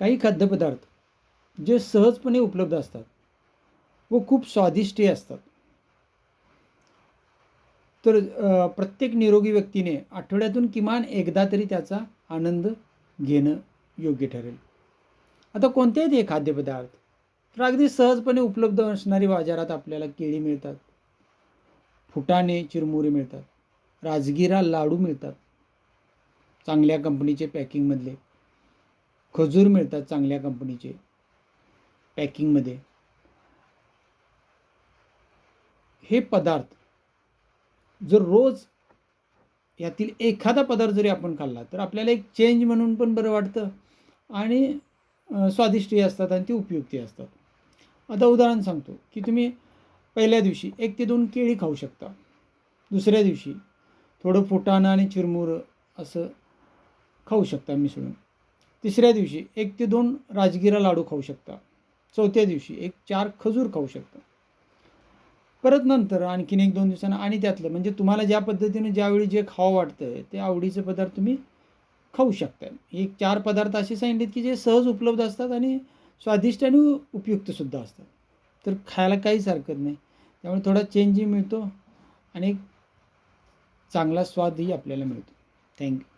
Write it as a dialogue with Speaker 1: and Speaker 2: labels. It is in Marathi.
Speaker 1: काही खाद्यपदार्थ जे सहजपणे उपलब्ध असतात व खूप स्वादिष्टही असतात. तर प्रत्येक निरोगी व्यक्तीने आठवड्यातून किमान एकदा तरी त्याचा आनंद घेणं योग्य ठरेल. आता कोणते आहेत हे खाद्यपदार्थ तर अगदी सहजपणे उपलब्ध असणारी बाजारात आपल्याला केळी मिळतात फुटाणे चिरमुरे मिळतात राजगिरा लाडू मिळतात. चांगल्या कंपनीचे पॅकिंगमधले खजूर मिळतात चांगल्या कंपनीचे. पॅकिंगमध्ये हे पदार्थ जर रोज यातील एखादा पदार्थ जरी आपण खाल्ला तर आपल्याला एक चेंज म्हणून पण बरं वाटतं आणि स्वादिष्टही असतात आणि ते उपयुक्तही असतात. आता उदाहरण सांगतो की तुम्ही पहिल्या दिवशी एक ते दोन केळी खाऊ शकता. दुसऱ्या दिवशी थोडं फुटाणं आणि चिरमुरं असं खाऊ शकता मिसळून. तिसऱ्या दिवशी एक ते दोन राजगिरा लाडू खाऊ शकता. चौथ्या दिवशी एक चार खजूर खाऊ शकता. परत नंतर आणखीन एक दोन दिवसानं आणि त्यातलं म्हणजे तुम्हाला ज्या पद्धतीने ज्यावेळी जे खावं वाटतं ते आवडीचे पदार्थ तुम्ही खाऊ शकता हे चार पदार्थ असे सांगितलेत की जे सहज उपलब्ध असतात आणि स्वादिष्ट आणि उपयुक्तसुद्धा असतात. तर खायला काहीच हरकत नाही. त्यामुळे थोडा चेंजही मिळतो आणि चांगला स्वादही आपल्याला मिळतो. थँक्यू